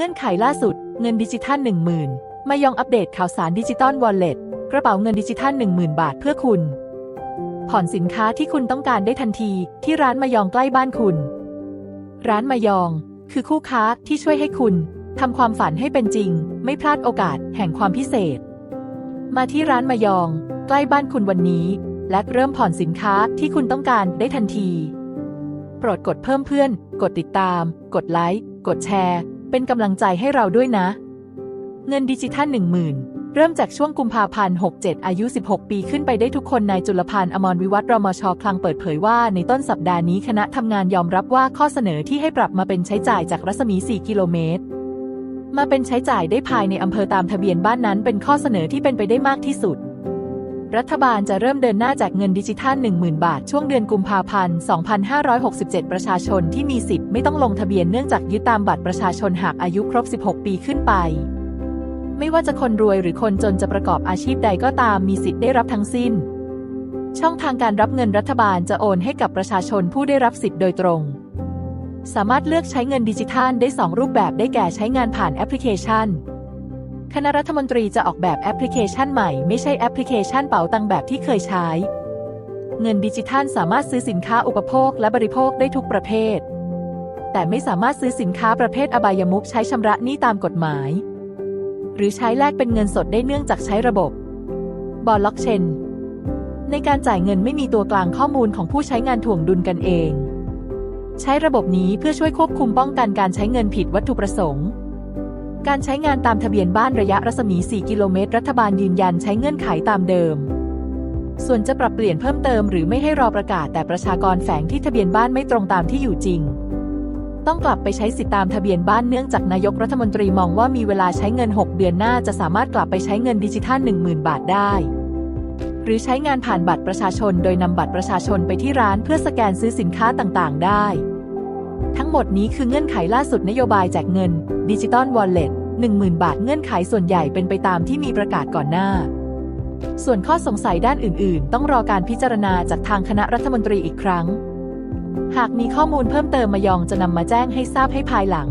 งื่อนไขล่าสุด เงินดิจิทัล 10,000 มายองอัปเดตข่าวสารดิจิตอลวอลเล็ตกระเป๋าเงินดิจิทัล 10,000 บาทเพื่อคุณ ผ่อนสินค้าที่คุณต้องการได้ทันทีที่ร้านมายองใกล้บ้านคุณ ร้านมายอง คือคู่ค้าที่ช่วยให้คุณทำความฝันให้เป็นจริง ไม่พลาดโอกาสแห่งความพิเศษ มาที่ร้านมายอง ใกล้บ้านคุณวันนี้ และเริ่มผ่อนสินค้าที่คุณต้องการได้ทันที โปรดกดเพิ่มเพื่อน กดติดตาม กดไลค์ กดแชร์ เป็นกำลังใจให้เราด้วยนะ เงินดิจิทัล10,000 เริ่มจากช่วงกุมภาพันธ์ 67 อายุ 16 ปีขึ้นไปได้ทุกคนนายจุลพันธ์อมรวิวัฒน์รมชคลังเปิดเผยว่าในต้นสัปดาห์นี้คณะทำงานยอมรับว่าข้อเสนอที่ให้ปรับมาเป็นใช้จ่ายจากรัศมี 4 กิโลเมตร มาเป็นใช้จ่ายได้ภายในอำเภอตามทะเบียนบ้านนั้นเป็นข้อเสนอที่เป็นไปได้มากที่สุด รัฐบาลจะเริ่มเดินหน้าแจกเงินดิจิทัล 10,000 บาท ช่วงเดือนกุมภาพันธ์ 2567 ประชาชนที่มีสิทธิ์ไม่ต้องลงทะเบียนเนื่องจากยึดตามบัตรประชาชนหากอายุครบ 16 ปีขึ้นไป ไม่ว่าจะคนรวยหรือคนจนจะประกอบอาชีพใดก็ตามมีสิทธิ์ได้รับทั้งสิ้น ช่องทางการรับเงินรัฐบาลจะโอนให้กับประชาชนผู้ได้รับสิทธิ์โดยตรง สามารถเลือกใช้เงินดิจิทัลได้ 2 รูปแบบได้แก่ใช้งานผ่านแอปพลิเคชัน คณะรัฐมนตรีจะออกแบบแอปพลิเคชันใหม่ ไม่ใช่แอปพลิเคชันเป๋าตังแบบที่เคยใช้ เงินดิจิทัลสามารถซื้อสินค้าอุปโภคและบริโภคได้ทุกประเภท แต่ไม่สามารถซื้อสินค้าประเภทอบายมุขใช้ชำระหนี้ตามกฎหมาย หรือใช้แลกเป็นเงินสดได้เนื่องจากใช้ระบบบอลล็อกเชนในการจ่ายเงินไม่มีตัวกลางข้อมูลของผู้ใช้งานถ่วงดุลกันเอง ใช้ระบบนี้เพื่อช่วยควบคุมป้องกันการใช้เงินผิดวัตถุประสงค์ การใช้งานตามทะเบียนบ้านระยะรัศมี 4 กิโลเมตร รัฐบาลยืนยันใช้เงื่อนไขตามเดิม ส่วนจะปรับเปลี่ยนเพิ่มเติมหรือไม่ให้รอประกาศแต่ประชากรแฝงที่ทะเบียนบ้านไม่ตรงตามที่อยู่จริง ต้องกลับไปใช้สิทธิตามทะเบียนบ้านเนื่องจากนายกรัฐมนตรีมองว่ามีเวลาใช้เงิน 6 เดือนหน้าจะสามารถกลับไปใช้เงินดิจิทัล 10,000 บาทได้หรือใช้งานผ่านบัตรประชาชน โดยนำบัตรประชาชนไปที่ร้านเพื่อสแกนซื้อสินค้าต่าง ๆ ได้ ทั้งหมดนี้คือเงื่อนไขล่าสุดนโยบายแจกเงินดิจิตอลวอลเล็ต10,000 บาทเงื่อนไขส่วนใหญ่เป็นไปตามที่มีประกาศก่อนหน้า ส่วนข้อสงสัยด้านอื่น ๆ ต้องรอการพิจารณาจากทางคณะรัฐมนตรีอีกครั้ง หากมีข้อมูลเพิ่มเติมมายองจะนำมาแจ้งให้ทราบให้ภายหลัง